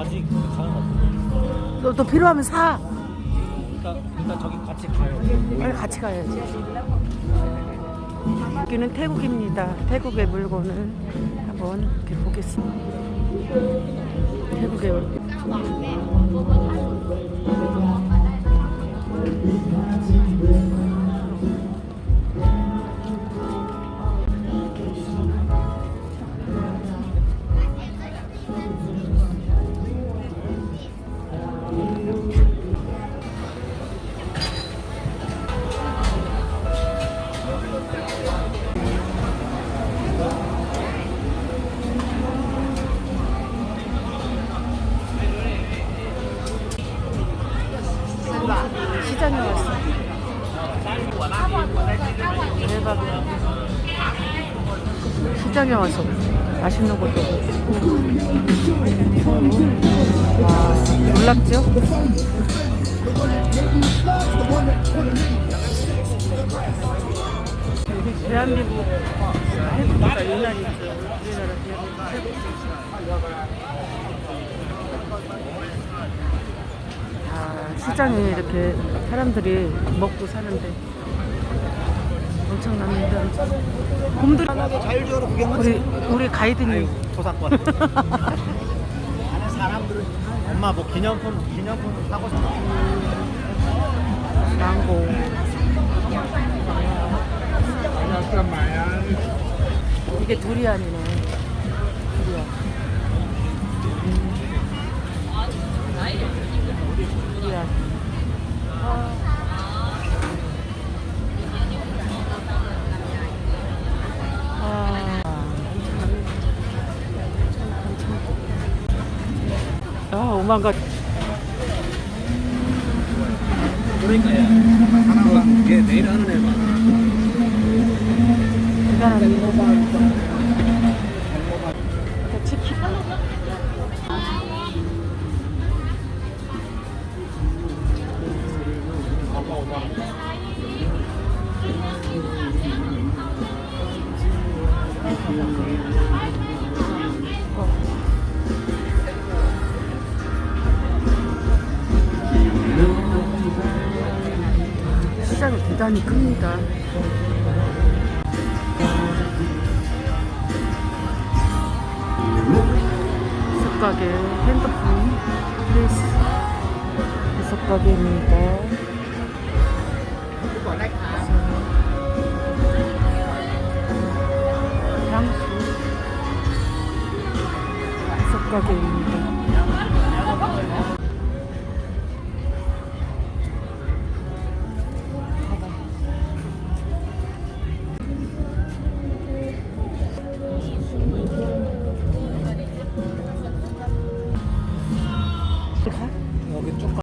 아직 가는 것 같아요. 너, 너 필요하면 사. 일단 일단 저기 같이 가요. 빨리 같이 가야지. 여기는 태국입니다. 태국의 물건을 한번 이렇게 보겠습니다. 태국의 물건. 시장에 왔어. 대박이야. 시장에 와서 맛있는 것도 먹고. 와, 놀랍죠? 대한민국 태국보다 유난히 있죠. 우리나라 대한민국. 아, 시장에 이렇게 사람들이 먹고 사는데 엄청납니다. 곰들 자율적으로 구경 우리 우리 가이드님 도사권. 사람들은 엄마 뭐 기념품 기념품 사고 싶어. 망고 이게 두리안이네. 가지. 그러니까 얘 하나가 얘 내일 하는 애만. 대단하네. 시장이 대단히 큽니다. 속가게 핸드폰 케이스 속가게입니다. 향수 속가게입니다.